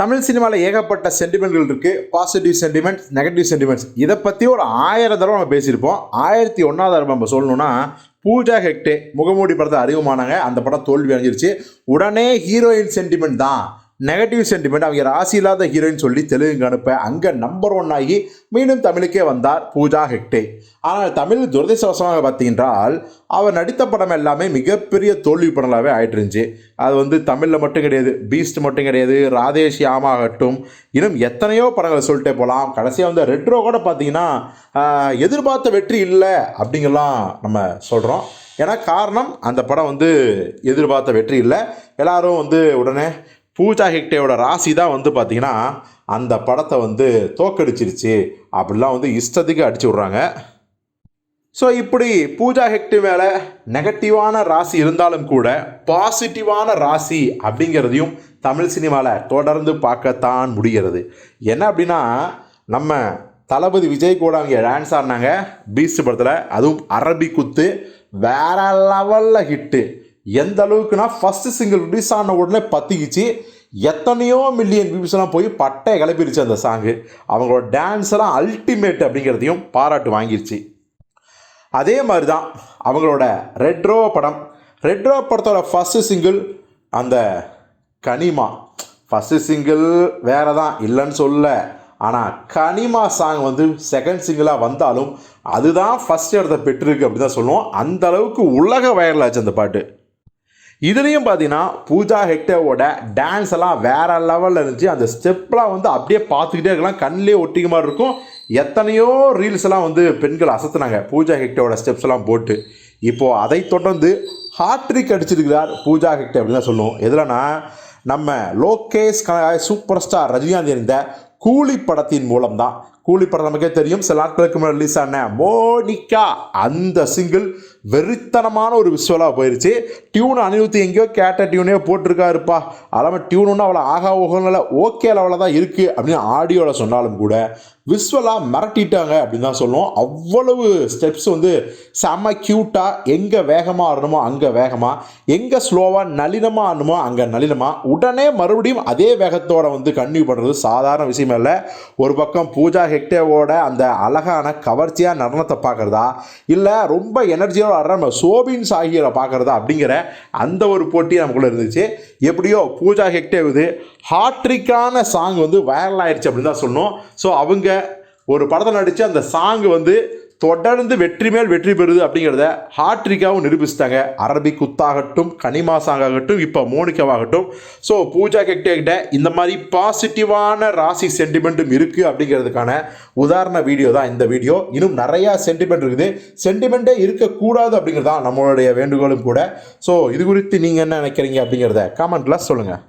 தமிழ் சினிமாவில் ஏகப்பட்ட சென்டிமெண்ட்கள் இருக்குது பாசிட்டிவ் சென்டிமெண்ட்ஸ் நெகட்டிவ் சென்டிமெண்ட்ஸ் இதை பற்றி ஒரு ஆயிரம் தடவை நம்ம பேசியிருப்போம். ஆயிரத்தி ஒன்றாவது தடவை நம்ம சொல்லணும்னா பூஜா ஹெக்டே முகமூடி படத்தை அறிமுகமானாங்க. அந்த படம் தோல்வி அடைஞ்சிருச்சு. உடனே ஹீரோயின் சென்டிமெண்ட் தான். நெகட்டிவ் சென்டிமெண்ட் அவங்க ராசி இல்லாத ஹீரோயின் சொல்லி தெலுங்கு அனுப்ப அங்கே நம்பர் ஒன் ஆகி மீண்டும் தமிழுக்கே வந்தார் பூஜா ஹெக்டே. ஆனால் தமிழ் துரதிசவசமாக பார்த்தீங்கன்றால் அவர் நடித்த படம் எல்லாமே மிகப்பெரிய தோல்வி படங்களாகவே ஆயிட்டு இருந்துச்சு அது வந்து தமிழில் மட்டும் கிடையாது பீஸ்ட் மட்டும் கிடையாது ராதேஷ் ஆகட்டும் இன்னும் எத்தனையோ படங்களை சொல்லிட்டே போகலாம் கடைசியாக வந்து ரெட்ரோ கூட பார்த்தீங்கன்னா எதிர்பார்த்த வெற்றி இல்லை அப்படிங்கலாம் நம்ம சொல்கிறோம் ஏன்னா காரணம் அந்த படம் வந்து எதிர்பார்த்த வெற்றி இல்லை. எல்லாரும் வந்து உடனே பூஜா ஹெக்டேயோட ராசி தான் வந்து பார்த்திங்கன்னா அந்த படத்தை வந்து தோக்கடிச்சிருச்சு. அப்படிலாம் வந்து இஷ்டத்துக்கு அடிச்சு விட்றாங்க. ஸோ இப்படி பூஜா ஹெக்டே மேலே நெகட்டிவான ராசி இருந்தாலும் கூட பாசிட்டிவான ராசி அப்படிங்கிறதையும் தமிழ் சினிமாவில் தொடர்ந்து பார்க்கத்தான் முடிகிறது. என்ன அப்படின்னா நம்ம தளபதி விஜய் கூட அவங்க டான்ஸ் ஆடினாங்க. பீஸ்ட் படத்தில். அதுவும் அரபி குத்து. வேற லெவலில் ஹிட்டு எந்த அளவுக்குன்னா ஃபஸ்ட்டு சிங்கிள் ரிலீஸ் ஆன உடனே பற்றிக்கிச்சு எத்தனையோ மில்லியன் வியூஸ்லாம் போய் பட்டை கிளப்பிருச்சு அந்த சாங்கு அவங்களோட டான்ஸெல்லாம் அல்டிமேட் அப்படிங்கிறதையும் பாராட்டு வாங்கிருச்சு. அதே மாதிரி தான் அவங்களோட ரெட்ரோ படம். ரெட்ரோ படத்தோட ஃபஸ்ட்டு சிங்கிள் அந்த கனிமா. ஃபஸ்ட்டு சிங்கிள் வேறு தான் இல்லைன்னு சொல்ல. ஆனால் கனிமா சாங் வந்து செகண்ட் சிங்கிளாக வந்தாலும் அதுதான் ஃபஸ்ட் இடத்த பெற்றிருக்கு அப்படி தான் சொல்லுவோம். அந்த அளவுக்கு உலக வைரலாச்சு அந்த பாட்டு. இதுலேயும் பார்த்தீங்கன்னா பூஜா ஹெக்டேவோட டான்ஸ் எல்லாம் வேற லெவலில் இருந்துச்சு. அந்த ஸ்டெப்லாம் வந்து அப்படியே பார்த்துக்கிட்டே இருக்கலாம். கண்ணிலே ஒட்டிக்க மாதிரி இருக்கும். எத்தனையோ ரீல்ஸ் எல்லாம் வந்து பெண்கள் அசத்துனாங்க. பூஜா ஹெக்டேவோட ஸ்டெப்ஸ் எல்லாம் போட்டு. இப்போது அதை தொடர்ந்து ஹாட்ரிக் அடிச்சிருக்கிறார் பூஜா ஹெக்டே அப்படின்னு தான் சொல்லுவோம். எதுலனா நம்ம லோகேஷ் க- சூப்பர் ஸ்டார் ரஜினிகாந்த் இருந்த கூலி படத்தின் மூலம் தான். கூலி படம் நமக்கே தெரியும். சில நாட்களுக்கு முன்னாடி ரிலீஸ் ஆன மோனிகா. அந்த சிங்கிள் வெறித்தனமான ஒரு விஷுவலாக போயிடுச்சு டியூன் அனிருத்தி எங்கேயோ கேட்ட டியூனே போட்டிருக்காருப்பா. அல்லாமல் டியூனுன்னு அவளை ஆகா ஓகனில் ஓகே லெவலில் தான் இருக்குது அப்படின்னு ஆடியோவில் சொன்னாலும் கூட விஷுவலாக மிரட்டிட்டாங்க அப்படின்னு தான் சொல்லுவோம் அவ்வளவு ஸ்டெப்ஸ் வந்து செம்ம க்யூட்டாக எங்கே வேகமாக ஆடணுமோ அங்கே வேகமாக எங்கே ஸ்லோவாக நளினமாக ஆடணுமோ அங்கே நளினமாக உடனே மறுபடியும் அதே வேகத்தோட வந்து கன்டினியூ பண்ணுறது சாதாரண விஷயம் இல்லை. ஒரு பக்கம் பூஜா ஹெக்டேவோட அந்த அழகான கவர்ச்சியாக நடனத்தை பார்க்குறதா இல்லை ரொம்ப எனர்ஜியோட ஆடுற நம்ம சோபின் சாகியரை பார்க்குறதா அப்படிங்கிற அந்த ஒரு போட்டி நமக்குள்ளே இருந்துச்சு. எப்படியோ பூஜா ஹெக்டேவுது ஹாட்ரிக்கான சாங் வந்து வைரல் ஆயிடுச்சு அப்படின்னு தான் சொன்னோம். ஸோ அவங்க ஒரு படத்தை நடித்து அந்த சாங் வந்து தொடர்ந்து வெற்றி மேல் வெற்றி பெறுது அப்படிங்கிறத ஹாட்ரிக்காவும் நிரூபிச்சிட்டாங்க. அரபி குத்தாகட்டும் கனிமா சாங் ஆகட்டும் இப்போ மோனிகாவாகட்டும். ஸோ பூஜா ஹெக்டே கிட்ட இந்த மாதிரி பாசிட்டிவான ராசி சென்டிமெண்ட்டும் இருக்குது அப்படிங்கிறதுக்கான உதாரண வீடியோ தான் இந்த வீடியோ இன்னும் நிறையா சென்டிமெண்ட் இருக்குது. சென்டிமெண்ட்டே இருக்கக்கூடாது அப்படிங்கிறது தான் நம்மளுடைய வேண்டுகோளும் கூட. ஸோ இது குறித்து நீங்கள் என்ன நினைக்கிறீங்க அப்படிங்கிறத காமெண்ட்டில் சொல்லுங்கள்